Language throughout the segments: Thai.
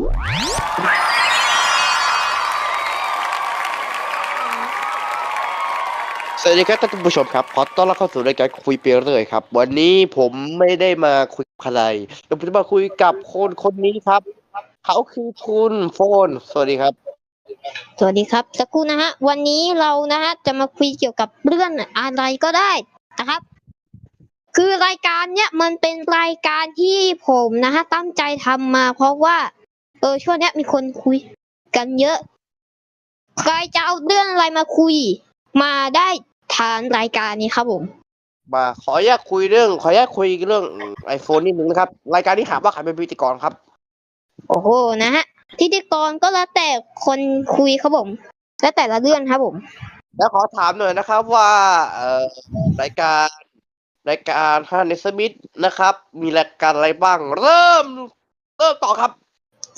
สวัสดีครับท่านผู้ชมครับขอต้อนรับเข้าสู่รายการคุยไปเรื่อยครับ วันนี้ผมไม่ได้มาคุยกับใครแต่ผมจะมาคุยกับคนคนนี้ครับ เขาคือคุณโฟน สวัสดีครับ สวัสดีครับสักครู่นะฮะวันนี้เรานะฮะจะมาคุยเกี่ยวกับเรื่องอะไรก็ได้นะครับ คือรายการเนี้ยมันเป็นรายการที่ผมนะฮะตั้งใจทำมา เพราะว่า เออ ช่วงเนี้ยมีคนคุย กันเยอะ ใครจะเอาเรื่องอะไรมาคุย มาได้ทางรายการนี้ครับผม มาขออนุญาตคุยเรื่อง ขออนุญาตคุยเรื่องไอโฟนนิดนึงนะครับ รายการนี้ถามว่าใครเป็นพิธีกรครับ โอ้โหนะฮะพิธีกรก็แล้วแต่คนคุยครับผม แล้วแต่ละเรื่องครับผม แล้วขอถามหน่อยนะครับว่าเอ่อรายการรายการฮันเนสมิธนะครับ มีรายการอะไรบ้าง เริ่ม เริ่มต่อครับ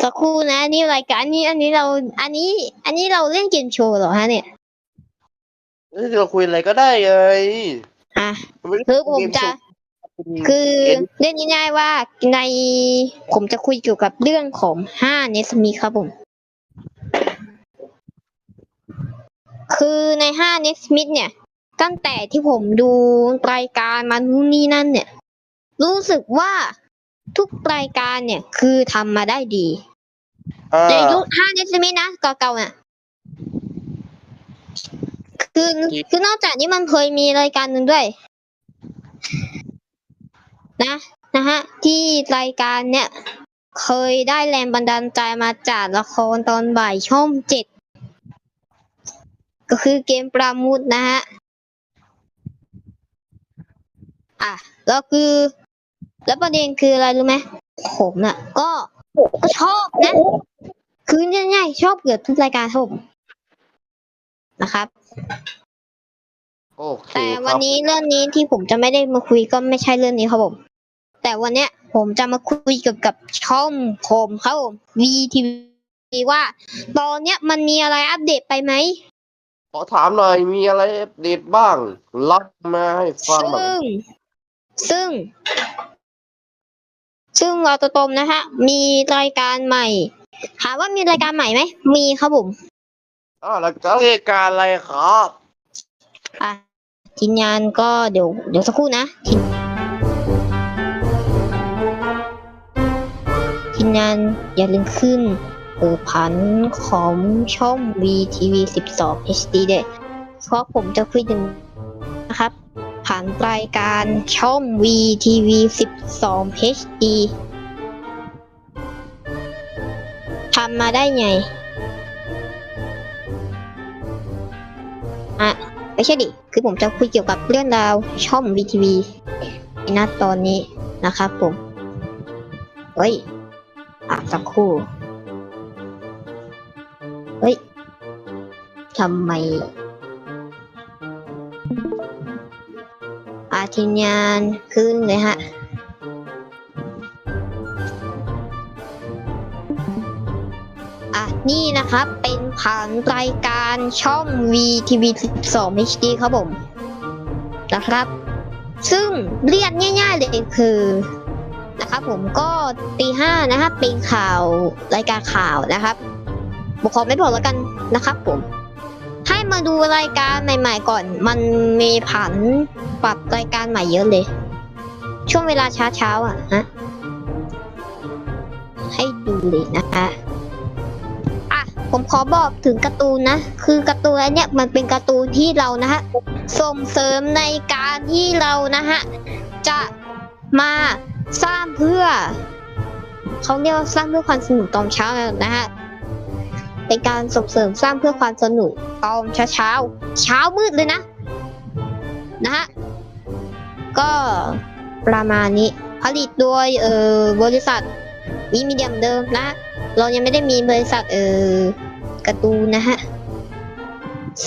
สักครู่นะนี่รายการนี้อันนี้เรา อันนี้ อันนี้เราเล่นเกมโชว์เหรอฮะเนี่ย เอ้ยเราคุยอะไรก็ได้เลยอะไม่ได้คือผมจะเกมโชว์คือเกมเรื่องง่ายๆว่าในผมจะคุยเกี่ยวกับเรื่องของห้าเนสมีครับผม คือในห้าเนสมิธเนี่ย ตั้งแต่ที่ผมดูรายการมานู่นนี่นั่นเนี่ย รู้สึกว่าทุกรายการเนี่ยคือทำมาได้ดี อ่าในยุคห้าเนสมิธนะเก่าๆน่ะคือคือนอกจากนี้มันเคยมีรายการหนึ่งด้วย นะนะฮะ ที่รายการเนี่ย เคยได้แรงบันดาลใจมาจากละครตอนบ่ายช่องเจ็ดก็คือเกมปรามุดนะฮะ อะแล้วคือ แล้วประเด็นคืออะไรรู้ไหมผมน่ะ ก็ก็ชอบนะ คือง่ายๆชอบเกือบทุกรายการครับผมนะครับ โอเคแต่ควัรันบนี้เรื่องนี้ที่ผมจะไม่ได้มาคุยก็ไม่ใช่เรื่องนี้ครับผม แต่วันเนี้ยผมจะมาคุยเกี่ยวกับช่องผมครับผม VTV ว่า ตอนเนี้ยมันมีอะไรอัปเดตไปไหม ขอถามหน่อยมีอะไรอัปเดตบ้างรับมาให้ฟังหน่อยซึ่ง ซึ่ง ซึ่งเราตรงๆนะฮะ มีรายการใหม่ ถามว่ามีรายการใหม่ไหม มีครับผมอ่าแล้วจะรายการอะไรครับอะทีมงานก็เดี๋ยวเดี๋ยวสักครู่นะทีมทีมงานอย่าลืมขึ้นเออผันของช่อง VTV 12 HD ด้วยเพราะผมจะคุยถึงนะครับ ผ่านรายการช่อง VTV 12 HD ทำมาได้ไงอะไม่ใช่ดิ คือผมจะคุยเกี่ยวกับเรื่องราวช่อง VTV ในณตอนนี้นะครับผม เฮ้ยอะสักครู่ เฮ้ยทำไมอาทีมงานขึ้นเลยฮะ นี่นะครับ เป็นผังรายการช่อง VTV 12 HD ครับผม นะครับ ซึ่งเรียกง่ายๆเลยคือนะครับผมก็ตีห้านะครับเป็นข่าวรายการข่าวนะครับบอกขอไม่บอกแล้วกันนะครับผม ให้มาดูรายการใหม่ ๆ ก่อน มันมีผันปรับรายการใหม่เยอะเลย ช่วงเวลาเช้าๆอะฮะให้ดูเลยนะคะอะ ผมขอบอกถึงการ์ตูนนะ คือการ์ตูนอันเนี้ยมันเป็นการ์ตูนที่เรานะฮะส่งเสริมในการที่เรานะฮะจะมาสร้างเพื่อเขาเรียกว่าสร้างเพื่อความสนุกตอนเช้านะฮะเป็นการส่งเสริมสร้างเพื่อความสนุกตอนเช้าเช้าเช้ามืดเลยนะนะฮะก็ประมาณนี้ผลิตโดยเอ่อบริษัทวีมีเดียมเดิมนะ เรายังไม่ได้มีบริษัทเออการ์ตูนนะฮะ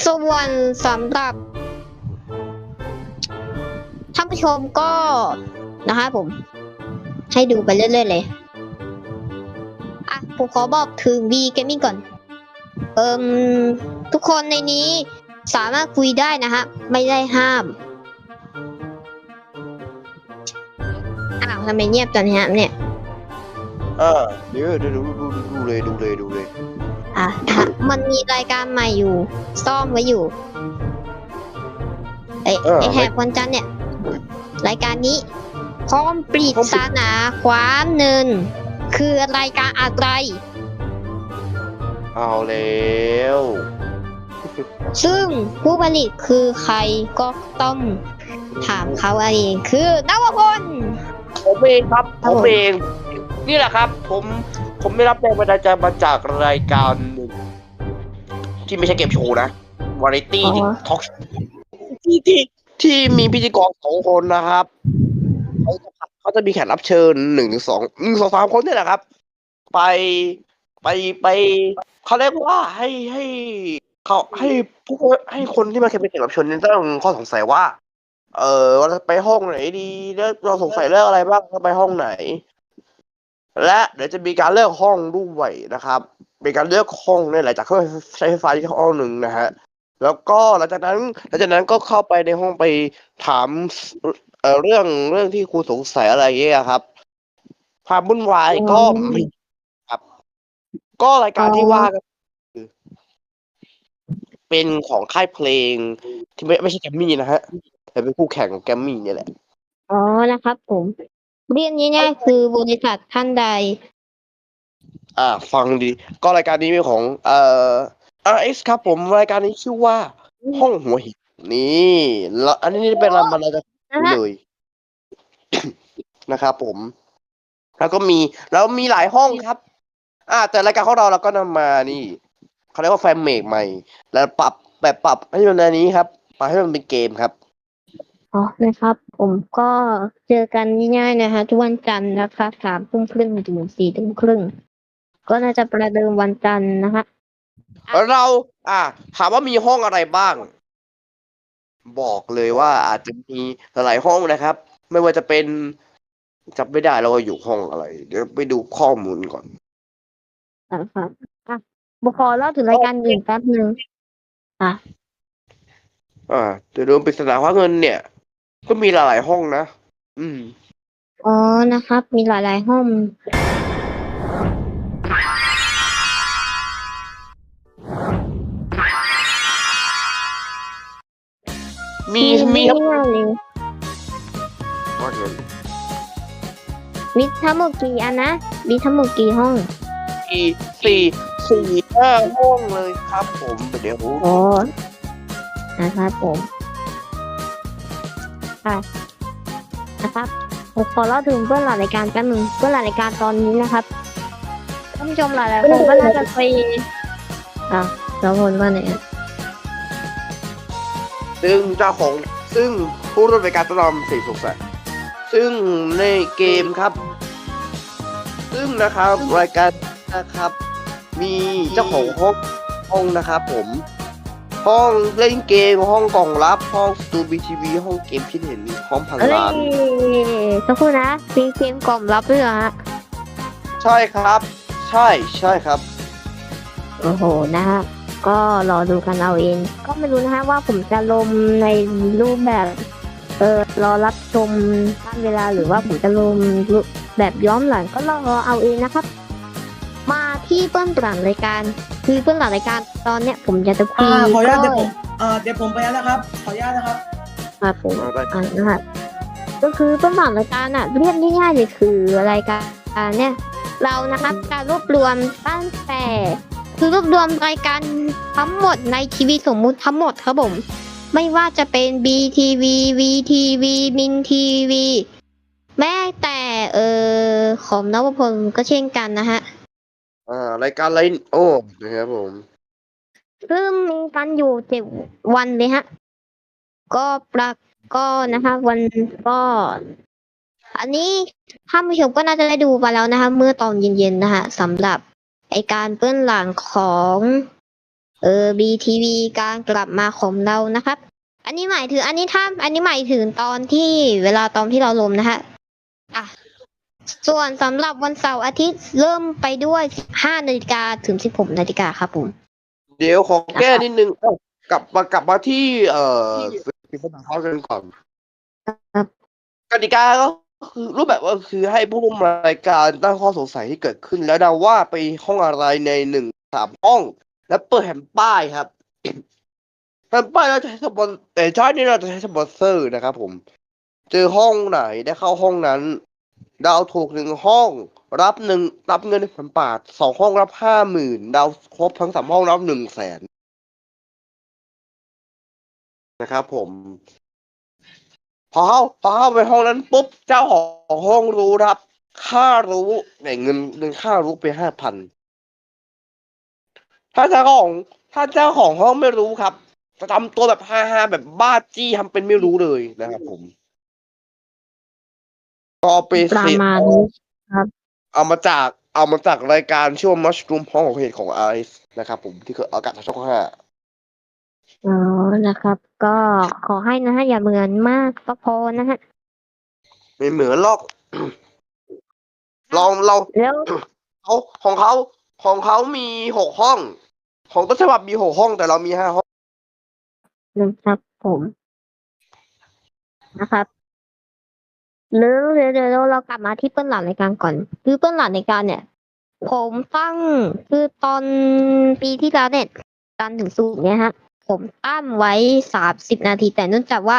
ส่วนสำหรับท่านผู้ชมก็นะคะผม ให้ดูไปเรื่อยๆเลย อะ ผมขอบอกถึง V Gaming ก่อน เอิมทุกคนในนี้สามารถคุยได้นะฮะ ไม่ได้ห้ามอ้าวทำไมเงียบจังฮะเนี่ย อ่าเดี๋ยวเดี๋ยวดูดูดูดูเลยดูเลยดูเลยอะฮะมันมีรายการใหม่อยู่ ซ่อมไว้อยู่ไอ้เออไอ้แหกวันจันทร์เนี่ย รายการนี้พร้อมปริศนาความเนิน คือรายการอะไร เอาแล้วซึ่งผู้ผลิตคือใครก็ต้องถามเขาเองคือนวพล ผมเองครับคผรับผมมเองนี่แหละครับ ผมผมได้รับแรงบันดาลใจมาจากรายการหนึ่งที่ไม่ใช่เกมโชว์นะวาไรตี้ที่ทอล์กที่ที่ที่มีพิธีกรสองคนนะครับเขาจะเขาจะมีแขกรับเชิญหนึ่งถึงสองหนึ่งสองสามคนนี่แหละครับ ไปไปไปเขาเรียกว่าให้ให้เขาให้ผู้ให้คนที่มาเป็นแขกรับเชิญเนี่ยต้องข้อสงสัยว่า เออเราจะไปห้องไหนดีแล้วเราสงสัยเรื่องอะไรบ้างเราไปห้องไหน และเดี๋ยวจะมีการเลือกห้องด้วยนะครับเป็นการเลือกห้องเนี่ยหลังจากเครื่องใช้ไฟฟ้าที่ห้องหนึ่งนะฮะแล้วก็หลังจากนั้นหลังจากนั้นก็เข้าไปในห้องไปถามเอ่อเรื่องเรื่องที่ครูสงสัยอะไรเงี้ยครับความวุ่นวายก็ม่ครับ ก็รายการที่ว่าก็เป็นของค่ายเพลงที่ไม่ไม่ใช่แกมมี่นะฮะ แต่เป็นคู่แข่งของแกรมมี่เนี่ยแหละ อ๋อนะครับผม เรียนง่ายๆคือบริษัทท่านใด อ่า ฟังดี ก็รายการนี้เป็นของ เอ่อ RX ครับผม รายการนี้ชื่อว่า ห้องหัวหินนี่แล้วอันนี้เป็นรางวัลเราจะนะฮะเลย นะครับผม แล้วก็มีแล้วมีหลายห้องครับ อ่า แต่รายการของเราเราก็นำมานี่เขาเรียกว่าแฟนเมกใหม่ แล้วปรับแบบปรับให้มันอันนี้ครับปรับให้มันเป็นเกมครับ อ๋อนะครับ ผมก็เจอกันง่ายๆนะคะทุกวันจันทร์นะคะสามทุ่มครึ่งถึงสี่ทุ่มครึ่งก็น่าจะประเดิมวันจันทร์นะคะเรา อ่าถามว่ามีห้องอะไรบ้าง บอกเลยว่าอาจจะมีหลายห้องนะครับ ไม่ว่าจะเป็นจำไม่ได้แล้วว่าอยู่ห้องอะไร เดี๋ยวไปดูข้อมูลก่อนนะครับอะบุขอเล่าถึงรายการอื่นแป๊บหนึ่งอะอ่าเดี๋ยวดูปริศนาว่าเงินเนี่ย ก็มีหลายๆห้องนะ อืม อ๋อนะครับ มีหลายๆห้อง มี มีทั้งง่ายๆเลยว่าเงินมีทั้งหมดกี่อันนะ มีทั้งหมดกี่ห้อง สี่สี่สี่ห้าห้องเลยครับผม เดี๋ยว อ๋อ นะครับผม ค่ะนะครับผมขอเล่าถึงเบื้องหลังรายการกันหนึ่งเบื้องหลังรายการตอนนี้นะครับท่านผู้ชมหลายๆคนก็น่าจะไปอะแล้วคนว่าไหนซึ่งเจ้าของซึ่งผู้ร่วมรายการต้องนำสิ่สงสัยซึ่งในเกมครับ ซึ่งนะครับรายการนะครับ มีเจ้าของห้องห้องนะครับ ผม ห้องเล่นเกมห้องกล่องลับห้องสตูบีทีวีห้องเกมคิดเห็นห้องพันเอ้ยล้าน สักครู่นะมีเกมกล่อมรับด้วยเหรอฮะ ใช่ครับ ใช่ใช่ครับ โอ้โหนะฮะ ก็รอดูกันเอาเอง ก็ไม่รู้นะฮะว่าผมจะลงในรูปแบบ เออรอรับชมตามเวลาหรือว่าผมจะลงรูปแบบย้อนหลังก็รอเอาเองนะครับ มาที่เบื้องหลังรายการคือเบื้องหลังรายการตอนเนี้ยผมจะจะคุอ่ายขออนุญาตก็เดี๋ยวผมเอ่อเดี๋ยวผมไปแล้วนะครับ ขออนุญาตนะครับครับผมเอาได้อ่านะครับก็คือเบื้องหลังรายการอะเรียกง่ายๆเลยคือรายการเนี่ยเรานะครับการรวบรวมตั้งแต่คือรวบรวมรายการทั้งหมดในทีวีสมมุติทั้งหมดครับผมไม่ว่าจะเป็น BTV VTV มินทีวีแม้แต่เออของนวพลก็เช่นกันนะฮะ อ่ารายการไลน์โอ้นะครับผม ซึ่งมีกันอยู่เจ็ดวันเลยฮะ ก็ปรากก็นะคะ วันก็ อันนี้ท่านผู้ชมก็น่าจะได้ดูมาแล้วนะคะ เมื่อตอนเย็นๆนะคะสำหรับไอการเปื้อนหลังของเออ BTV การกลับมาของเรานะครับ อันนี้หมายถึง อันนี้ถ้าอันนี้หมายถึงตอนที่เวลาตอนที่เราลงนะคะอะ ส่วนสำหรับวันเสาร์อาทิตย์เริ่มไปด้วย 5นาฬิกาถึง 16นาฬิกาครับผม เดี๋ยวขอแก้นิดนึงเอ้ากลับมากลับมาที่ เอ่อปริศนาข้อกันก่อนครับ กติกาก็คือรูปแบบว่าคือให้ผู้ร่วมรายการตั้งข้อสงสัยที่เกิดขึ้น แล้วเดาว่าไปห้องอะไรในหนึ่งสามห้อง แล้วเปิดแผ่นป้ายครับแผ่นป้ายเราจะใช้สปอนแต่ใช้นี่เราจะใช้สปอนเซอร์นะครับผม เจอห้องไหนได้เข้าห้องนั้น ดาวถูกหนึ่งห้อง รับหนึ่งรับเงินหนึ่งพันบาทสองห้องรับห้าหมื่นดาวครบทั้งสามห้องรับหนึ่งแสนนะครับผม พอเข้าพอเข้าไปห้องนั้นปุ๊บเจ้าของห้องรู้ครับค่ารู้แต่เงินเงินค่ารู้ไปห้าพันถ้าเจ้าของ ถ้าเจ้าของห้องไม่รู้ครับจะทำตัวแบบฮาฮาๆแบบบ้าจี้ทำเป็นไม่รู้เลยนะครับผม ก็ไปประเสร็จมาณนี้เอามาจากเอามาจากรายการชื่อว่ามัชรูมห้องของเพจของไอซ์นะครับผมที่เคยออกอากาศทางช่องห้าอ๋อนะครับ ก็ขอให้นะฮะอย่าเหมือนมากก็พอนะฮะไม่เหมือนหรอก ลองเราแล้วเขาของเขาของเขามีหกห้อง ของต้นฉบับมีหกห้องแต่เรามีห้าห้องนะครับผม นะครับหรือ เดี๋ยวเดี๋ยวเรากลับมาที่เปิ้ลหลานในการก่อน คือเปิ้ลหลานในการเนี่ย ผมตั้งคือตอนปีที่แล้วเนี่ยจันทร์ถึงสุกเนี่ยฮะ ผมตั้งไว้สามสิบนาทีแต่เนื่องจากว่า